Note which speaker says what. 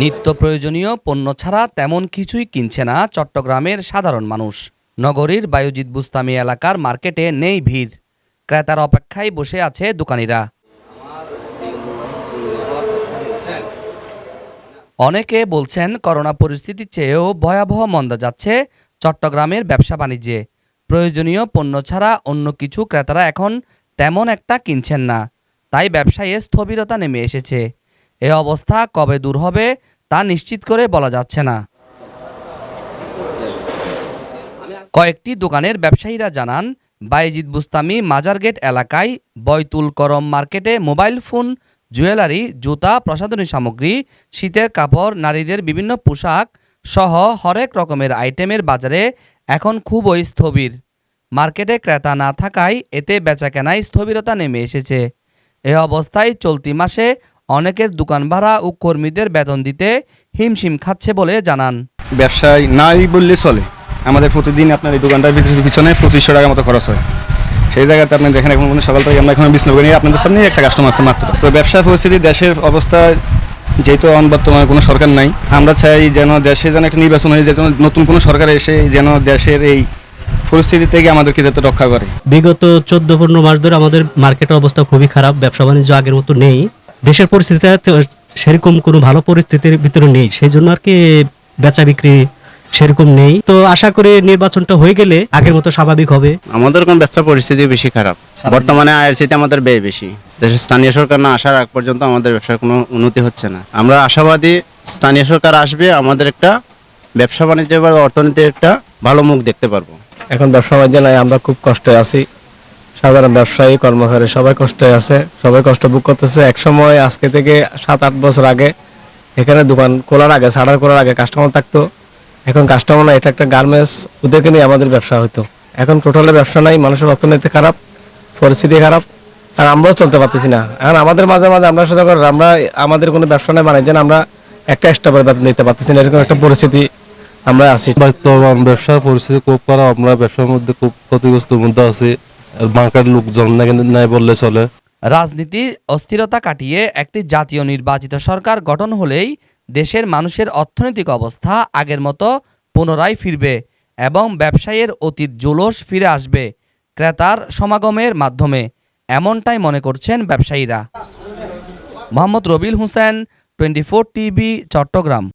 Speaker 1: নিত্য প্রয়োজনীয় পণ্য ছাড়া তেমন কিছুই কিনছে না চট্টগ্রামের সাধারণ মানুষ। নগরীর বায়ুজিৎ বুস্তামি এলাকার মার্কেটে নেই ভিড়। ক্রেতার অপেক্ষায় বসে আছে দোকানিরা। অনেকে বলছেন, করোনা পরিস্থিতির চেয়েও ভয়াবহ মন্দা যাচ্ছে চট্টগ্রামের ব্যবসা বাণিজ্যে। প্রয়োজনীয় পণ্য ছাড়া অন্য কিছু ক্রেতারা এখন তেমন একটা কিনছেন না। তাই ব্যবসায়ে স্থবিরতা নেমে এসেছে। এ অবস্থা কবে দূর হবে তা নিশ্চিত করে বলা যাচ্ছে না। কয়েকটি দোকানের ব্যবসায়ীরা জানান, বাইজিদ বুস্তামি মাজারগেট এলাকায় বয়তুল করম মার্কেটে মোবাইল ফোন, জুয়েলারি, জুতা, প্রসাধনী সামগ্রী, শীতের কাপড়, নারীদের বিভিন্ন পোশাক সহ হরেক রকমের আইটেমের বাজারে এখন খুবই স্থবির। মার্কেটে ক্রেতা না থাকায় এতে বেচাকেনায় স্থবিরতা নেমে এসেছে। এ অবস্থায় চলতি মাসে অনেকের দোকান ভাড়া ও কর্মীদের বেতন দিতে হিমশিম খাচ্ছে বলে জানান।
Speaker 2: ব্যবসায় নাই বললে চলে। আমাদের প্রতিদিন আপনার এই দোকানটার পিছনে- পিছনে পঁচিশশো টাকা মতো খরচ হয়। সেই জায়গাতে আপনি দেখেন এখন কোনো সকাল থেকে আমরা এখন বিষ্ণুপুর নিয়ে আপনাদের সামনে একটা কাস্টমার আছে মাত্র। তো ব্যবসা পরিস্থিতি দেশের অবস্থা যেহেতু এখন বর্তমানে কোনো সরকার নাই আমরা চাই যেন দেশে যেন একটা নির্বাচন হয়ে যেন নতুন কোনো সরকার এসে যেন দেশের এই পরিস্থিতি থেকে আমাদেরকে যাতে রক্ষা করে।
Speaker 3: বিগত চোদ্দ পনেরো মাস ধরে আমাদের মার্কেটের অবস্থা খুবই খারাপ ব্যবসা বাণিজ্য আগের মতো নেই। দেশের পরিস্থিতি সেরকম কোনো ভালো পরিস্থিতির ভিতরে নেই। সেই জন্য আর কি বেচা বিক্রি সেরকম নেই। তো আশা করি নির্বাচনটা হয়ে গেলে আগের মতো স্বাভাবিক হবে।
Speaker 4: আমাদের কোন ব্যবসা পরিস্থিতি বেশি খারাপ। বর্তমানে আয়ের চাইতে আমাদের ব্যয় বেশি। দেশের স্থানীয় সরকার না আসার আগ পর্যন্ত আমাদের ব্যবসার কোনো উন্নতি হচ্ছে না। আমরা আশাবাদী স্থানীয় সরকার আসবে আমাদের একটা ব্যবসা বাণিজ্য বা অর্থনীতির একটা ভালো মুখ দেখতে পারব।
Speaker 5: এখন ব্যবসা বাণিজ্য নাই আমরা খুব কষ্টে আছি। সাধারণ ব্যবসায়ী, কর্মচারী, সবাই কষ্টে আছে, সবাই কষ্ট ভোগ করতেছে। এক সময় আজকে থেকে সাত আট বছর আগে এখানে দোকান খোলার আগে সাড়ার খোলার আগে কাস্টমার থাকতো। এখন কাস্টমার না এটা একটা গার্মেন্টস ওদেরকে নিয়ে আমাদের ব্যবসা হতো এখন টোটালে ব্যবসা নাই, মানুষের অর্থনীতি খারাপ, পরিস্থিতি খারাপ, আর আমরাও চলতে পারতেছি না। এখন আমাদের মাঝে মাঝে আমরা সাথে আমরা আমাদের কোনো ব্যবসা নাই বানাই যেন আমরা একটা এক্সট্রা বেতন দিতে পারতেছি না, এরকম একটা পরিস্থিতি আমরা আছি।
Speaker 6: বর্তমান ব্যবসার পরিস্থিতি খুব খারাপ, আমরা ব্যবসার মধ্যে খুব ক্ষতিগ্রস্ত মধ্যে আছি। বাংকার লোকজন নাই- বললে চলে।
Speaker 1: রাজনীতি অস্থিরতা কাটিয়ে একটি জাতীয় নির্বাচিত সরকার গঠন হলেই দেশের মানুষের অর্থনৈতিক অবস্থা আগের মতো পুনরায় ফিরবে এবং ব্যবসায়ের অতীত জুলস ফিরে আসবে ক্রেতার সমাগমের মাধ্যমে, এমনটাই মনে করছেন ব্যবসায়ীরা। মোহাম্মদ রবিল হোসেন, টোয়েন্টি টিভি, চট্টগ্রাম।